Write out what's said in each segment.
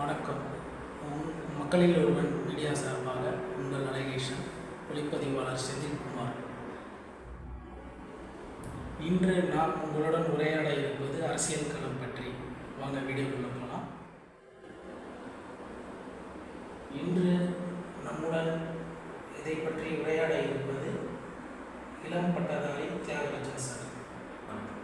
வணக்கம். மக்களில் ஒருவன் மீடியா சார்பாக உங்கள் நரகேஷன் ஒளிப்பதிவாளர் செந்தில்குமார். இன்று நாம் உங்களுடன் உரையாட இருப்பது அரசியல் களம் பற்றி. வாங்க வீடியோக்குள்ள போகலாம் இன்று நம்முடன் இதை பற்றி உரையாட இருப்பது இளம் பட்டதாரி தியாகராஜன் சார் வணக்கம்.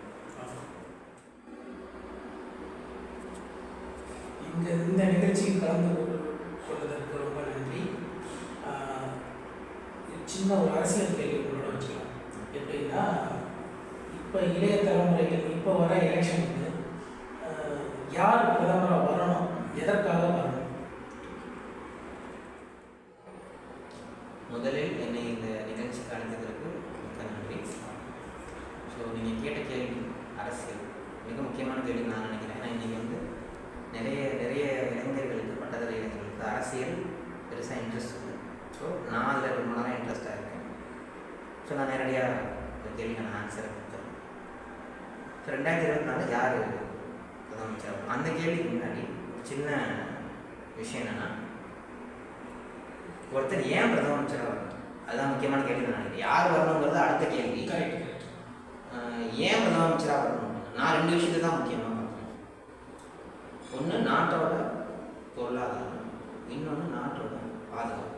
இந்த இந்த நிகழ்ச்சியில் கலந்து கொள்- கொள்வதற்கு ரொம்ப நன்றி. சின்ன ஒரு அரசியல் கேள்வி உங்களோட வச்சுக்கலாம். எப்படின்னா இப்போ இளைய தலைமுறைகள் இப்போ வர எலெக்ஷனுக்கு ஆஹ் யார் பிரதமராக வரணும் எதற்காக வரணும் முதலில் என்னை இந்த நிகழ்ச்சிக்கு அழைத்ததற்கு மிக்க நன்றி ஸோ நீங்கள் கேட்ட கேள்வி அரசியல் மிக முக்கியமான கேள்வி நான் நினைக்கிறேன் ஏன்னா இன்றைக்கி வந்து நிறைய நிறைய இளைஞர்களுக்கு பட்டதாரி இளைஞர்களுக்கு அரசியல் பெருசாக இன்ட்ரெஸ்ட் இல்லை ஸோ நான் அதில் ரொம்ப நாளாக இன்ட்ரெஸ்டாக இருக்கேன் ஸோ நான் நேரடியாக இந்த ஸோ ரெண்டாயிரத்தி இருபத்தி நாலு யார் முதலமைச்சர்? அந்த கேள்விக்கு முன்னாடி ஒரு சின்ன விஷயம் என்னென்னா ஒருத்தர் ஏன் பிரதம வரணும் அதுதான் முக்கியமான கேள்வி நான் நினைக்கிறேன். யார் வரணுங்கிறது அடுத்த கேள்வி. ஏன் பிரதம அமைச்சராக வரணும்? நான் ரெண்டு விஷயத்தை தான் முக்கியமாக பார்க்குறேன். ஒன்று நாட்டோட பொருளாதாரம். இன்னொன்று நாட்டோட பாதுகாப்பு.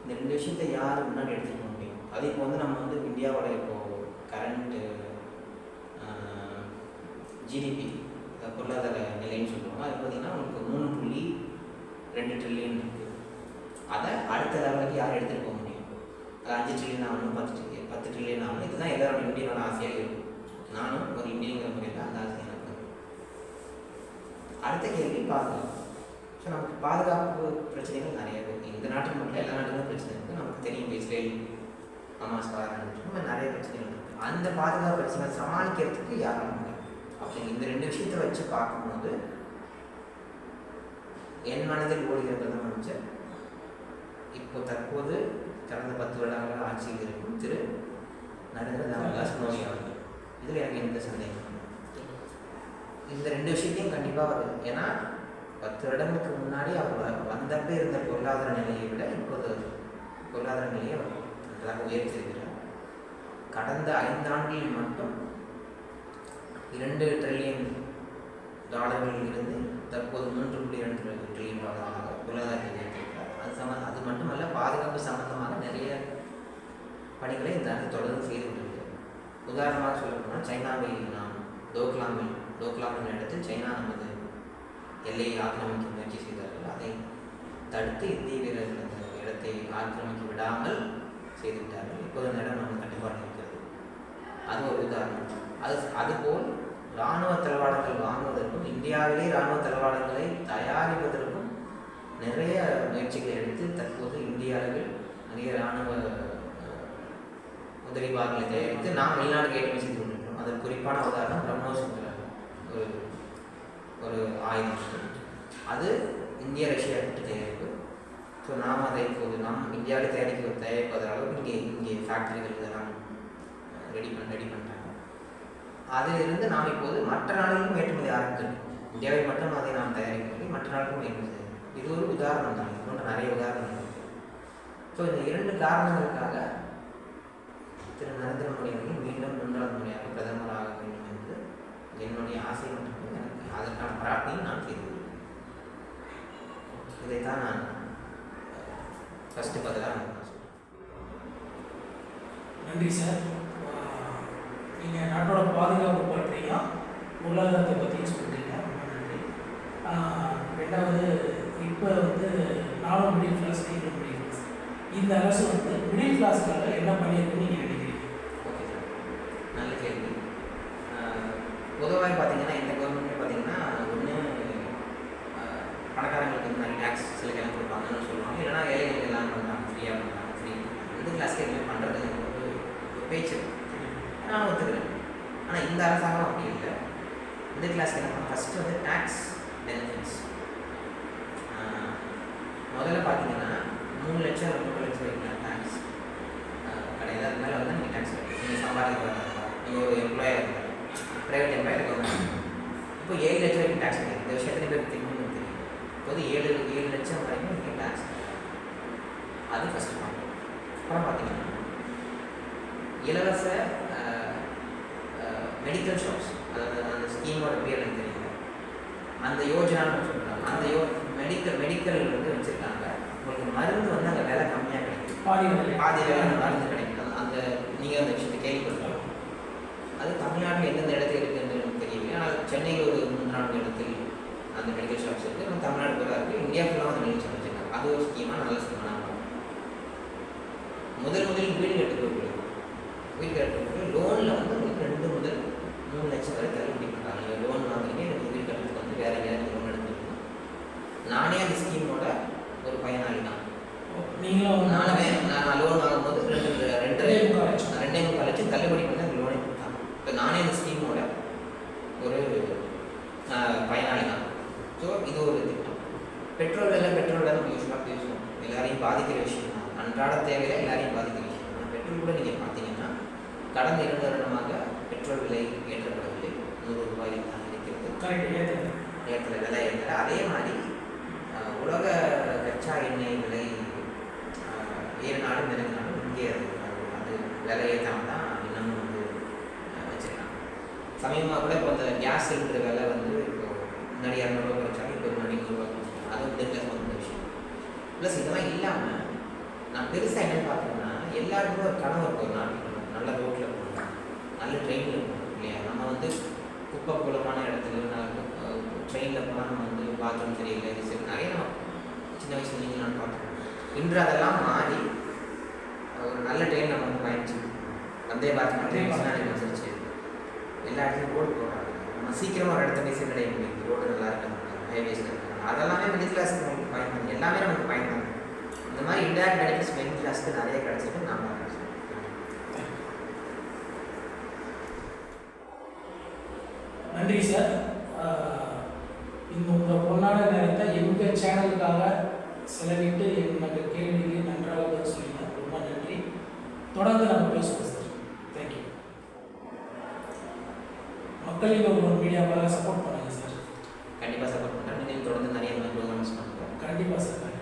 இந்த ரெண்டு விஷயத்தை யார் முன்னாடி எடுத்துக்க முடியும்? அது இப்போ வந்து நம்ம வந்து இந்தியாவோட இப்போ ஜிடிபி பொருளாதார நிலைன்னு சொல்லுவாங்க அது பார்த்தீங்கன்னா உங்களுக்கு மூணு புள்ளி ரெண்டு ட்ரில்லியன் இருக்குது அதை அடுத்த லெவலுக்கு யார் எடுத்துகிட்டு போக முடியும்? அது அஞ்சு ட்ரில்லியன் ஆகணும் பத்து ட்ரில்லியன் பத்து ட்ரில்லியன் ஆகணும். இதுதான் எல்லாரோட இந்தியனோட ஆசையாக இருக்கும். நானும் ஒரு இந்தியங்கிற முறையில் அந்த ஆசை எனக்கு அடுத்த கேள்வி பாதுகாப்பு. ஸோ நமக்கு பாதுகாப்பு பிரச்சனைகள் நிறைய இருக்குது இந்த நாட்டில் மட்டும் எல்லா நாட்டிலும் பிரச்சனை இருக்குது நமக்கு தெரியும் இஸ்ரேல் அமாஸ் இந்த மாதிரி நிறைய பிரச்சனைகள் இருக்குது அந்த பாதுகாப்பு பிரச்சனை சமாளிக்கிறதுக்கு யாரும் அப்போ இந்த ரெண்டு விஷயத்தை வச்சு பார்க்கும்போது என் மனதில் ஓடுகிற பிரதம அமைச்சர். இப்போ தற்போது கடந்த பத்து வருடங்கள் ஆட்சியில் இருக்கும் திரு நரேந்திர தாமதாஸ் மோடி அவர்கள். இதில் எனக்கு எந்த சந்தேகம் இந்த ரெண்டு விஷயத்தையும் கண்டிப்பாக வருது ஏன்னா பத்து வருடங்களுக்கு முன்னாடி அவர் வந்தப்ப இருந்த பொருளாதார நிலையை விட இப்போது பொருளாதார நிலையை அவர் நன்றாக உயர்த்தியிருக்கிறார். கடந்த ஐந்தாண்டில் மட்டும் இரண்டு ட்ரில்லியன் டாலர்களில் இருந்து தற்போது மூன்று புள்ளி இரண்டு ட்ரில்லியன் டாலர்களாக பொருளாதாரத்தை உயர்த்தியிருக்கிறார் அது சம அது மட்டுமல்ல பாதுகாப்பு சம்பந்தமாக நிறைய பணிகளை இந்த நாடு தொடர்ந்து செய்து கொண்டிருக்கிறது உதாரணமாக சொல்ல போனால் சைனாவை நாம் டோக்லாமில் டோக்லாம் இடத்து சைனா நமது எல்லையை ஆக்கிரமிக்க முயற்சி செய்தார்கள். அதை தடுத்து இந்திய வீரர்கள் அந்த இடத்தை ஆக்கிரமிக்க விடாமல் செய்துவிட்டார்கள். இப்போது அந்த இடம் நம்ம கட்டுப்பாடு இருக்கிறது. அது ஒரு உதாரணம். அது அதுபோல் இராணுவ தளவாடங்கள் வாங்குவதற்கும் இந்தியாவிலே இராணுவ தளவாடங்களை தயாரிப்பதற்கும் நிறைய முயற்சிகளை எடுத்து தற்போது இந்திய அளவில் நிறைய இராணுவ உதவி பாகங்களை தயாரித்து நாம் வெளிநாடு ஏற்றுமதி செய்து கொண்டிருக்கிறோம். அதன் குறிப்பான உதாரணம் பிரம்மோஸ் ஒரு ஒரு ஆயுதம் அது இந்திய ரஷ்யா கூட்டு தயாரிப்பு. ஸோ நாம் அதை இப்போது நாம் இந்தியாவில் தயாரிக்க தயாரிப்பதற்கு இங்கே இங்கே ஃபேக்டரிகள் இதெல்லாம் ரெடி பண்ண ரெடி பண்ணுறாங்க அதிலிருந்து நாம் இப்போது மற்ற நாடுகளுக்கும் ஏற்றுமதி ஆரம்பிக்கிறோம் இந்தியாவில் மட்டும் அதை நாம் தயாரிக்கவில்லை மற்ற நாடுகளுக்கும் ஏற்றுமதி இது ஒரு உதாரணம் தான். இது போன்ற நிறைய உதாரணங்கள் ஸோ இந்த இரண்டு காரணங்களுக்காக திரு நரேந்திர மோடி அவர்கள் மீண்டும் மூன்றாவது முறையாக பிரதமராக வேண்டும் என்று என்னுடைய ஆசை மட்டுமே எனக்கு அதற்கான பிரார்த்தனையும் நான் செய்து இதைத்தான் நான் ஃபஸ்ட்டு பதிலாக நன்றி சார். நீங்கள் நாட்டோட பாதுகாப்பு பற்றியும் பொருளாதாரத்தை பற்றியும் சொல்லிட்டீங்க நன்றி ரெண்டாவது இப்போ வந்து நானும் மிடில் கிளாஸ் நீங்களும் மிடில் கிளாஸ் இந்த அரசு வந்து மிடில் கிளாஸ்க்காக என்ன பண்ணியிருக்குன்னு நீங்கள் நினைக்கிறீங்க? Okay sir. நல்ல கேள்வி. பொதுவாக பார்த்தீங்கன்னா இந்த கவர்மெண்ட்ல பார்த்தீங்கன்னா ஒன்று பணக்காரங்களுக்கு வந்து நிறைய டேக்ஸ் சில கிழமை கொடுப்பாங்கன்னு சொல்லுவாங்க. இல்லைனா ஏழைகள் எல்லாம் பண்ணுறாங்க ஃப்ரீயாக பண்ணுறாங்க ஃப்ரீ மிடில் கிளாஸ்க்கு எதுவுமே பண்ணுறது ஒரு பேச்சு. நான் ஒத்துக்கிறேன். ஆனால் இந்த அரசாங்கம் அப்படி இல்லை. மிடில் கிளாஸ்க்கு என்ன பண்ண ஃபஸ்ட்டு வந்து டேக்ஸ் பெனிஃபிட்ஸ் முதல்ல பார்த்தீங்கன்னா மூணு லட்சம் ரெண்டு லட்சம் வைக்கலாம் டேக்ஸ் கிடையாது அது மேலே வந்து நீங்கள் டேக்ஸ் நீங்கள் சம்பாதிக்க நீங்கள் ஒரு எம்ப்ளாயர் ப்ரைவேட் எம்ப்ளாயருக்கு கவர்மெண்ட் இப்போ ஏழு லட்சம் வரைக்கும் டேக்ஸ் கிடையாது இந்த விஷயத்துல பேர் தெரியும் தெரியும்? இப்போது ஏழு ஏழு லட்சம் வரைக்கும் நீங்கள் டேக்ஸ் அது ஃபஸ்ட்டு பார்க்கணும் அப்புறம் பார்த்தீங்கன்னா இலவச மெடிக்கல் ஷாப்ஸ் அதாவது அந்த ஸ்கீமோட பேர் எனக்கு தெரியல. அந்த யோஜனான்னு சொல்கிறாங்க அந்த யோ மெடிக்கல் மெடிக்கல் வந்து வச்சுருக்காங்க. உங்களுக்கு மருந்து வந்து அங்கே விலை கம்மியாக கிடைக்கும். பாதி விலை. பாதி விலை மருந்து கிடைக்கும். அந்த நீங்கள் அந்த விஷயத்தை கேள்விப்பட்டோம் அது தமிழ்நாட்டில் எந்தெந்த இடத்துல இருக்குன்னு எனக்கு தெரியல ஆனால் சென்னையில் ஒரு மூன்று நான்கு இடத்தில் அந்த மெடிக்கல் ஷாப்ஸ் இருக்குது நம்ம தமிழ்நாடு கூட இருக்குது இந்தியா ஃபுல்லாக அந்த மெடிக்கல் ஷாப் வச்சுருக்காங்க. அது ஒரு ஸ்கீமாக நல்ல ஸ்கீமாக. முதல் முதலில் வீடு கட்டுறது வீடு கட்டுறது லோனில் வந்து உங்களுக்கு ரெண்டு முதல் மூணு லட்சம் வரை தள்ளுபடி பண்ணுறாங்க நீங்கள் லோன் வாங்குறீங்க எனக்கு வீடு கட்டுறதுக்கு வந்து வேறு எங்கேயாவது லோன் எடுத்துக்கணும். நானே அந்த ஸ்கீமோட ஒரு பயனாளி தான். நீங்களும் நானுமே நான் லோன் வாங்கும்போது ரெண்டு ரெண்டு ரெண்டே முக்கால் லட்சம். ரெண்டே முக்கால் லட்சம் தள்ளுபடி பண்ணி அந்த லோனே கொடுத்தாங்க. இப்போ நானே இந்த ஸ்கீமோட ஒரு பயனாளி தான். ஸோ இது ஒரு திட்டம். பெட்ரோல் விலை பெட்ரோல் விலை நம்ம யூஸ்ஃபுல்லாக பேசுவோம். எல்லாரையும் பாதிக்கிற விஷயம் தான். அன்றாட தேவையில எல்லாரையும் பாதிக்கிற விஷயம் தான். பெட்ரோல் கூட நீங்கள் பார்த்தீங்கன்னா கடந்த இரண்டு வருடமாக பெட்ரோல் விலை ஏற்றப்படவில்லை. நூறு ரூபாய் தான் இருக்கிறது ஏற்றல விலை ஏற்றல அதே மாதிரி உலக கச்சா எண்ணெய் விலை ஆஹ், ஏழு நாடு நிறைந்த நாடு இங்கே அது அது விலை ஏற்றாம தான் இன்னமும் வந்து வச்சிருக்காங்க. சமயமாக கூட இப்போ அந்த கேஸ் சிலிண்டர் விலை வந்து இப்போ முன்னாடி இரநூறுவா குறைச்சாங்க இப்போ முன்னாடி நூறுரூவா குறைச்சாங்க அது மிடில் கிளாஸ் வந்த விஷயம். ப்ளஸ் இதெல்லாம் இல்லாமல் நான் பெருசாக என்ன பார்த்தேன்னா எல்லாருக்குமே ஒரு கனவு இருக்கும் நாட்டுக்கு நல்ல ரோட்டில் நல்ல ட்ரெயினில் போகணும் இல்லையா? நம்ம வந்து குப்பை குளமான இடத்துல ட்ரெயினில் போனால் நம்ம வந்து பாத்ரூம் தெரியல இது சரி நிறைய நம்ம சின்ன வயசுல நீங்கள் நான் பார்த்தோம் இன்று அதெல்லாம் மாறி ஒரு நல்ல ட்ரெயின் நம்ம வந்து பயணிச்சு வந்தே பாரத் ட்ரெயின் அனுசரிச்சு எல்லா இடத்துலையும் ரோடு போடுறாங்க. நம்ம சீக்கிரமாக ஒரு இடத்துல போய் சென்றடைய முடியுது ரோடு நல்லா இருக்காங்க ஹைவேஸில் இருக்காங்க அதெல்லாமே மிடில் கிளாஸுக்கு நமக்கு பயன்படுது. எல்லாமே நமக்கு பயன்படுது இந்த மாதிரி இன்டைரக்ட் பெனிஃபிட்ஸ் மிடில் கிளாஸ்க்கு நிறைய கிடச்சிருக்கு. நான் நன்றி சார். இந்த உங்கள் பொன்னான நேரத்தை எங்கள் சேனலுக்காக செலவிட்டு எனக்கு கேள்விக்கு நன்றாக பதில் ரொம்ப நன்றி. தொடர்ந்து நம்ம பேசுவோம் சார். தேங்க்யூ மக்களுக்கு ஒரு மீடியாவாக சப்போர்ட் பண்ணுங்கள் சார். கண்டிப்பாக சப்போர்ட் பண்ணுறேன் நீங்கள் தொடர்ந்து நிறைய ப்ரோக்ராம்ஸ் பண்ணுறோம் கண்டிப்பாக சார்.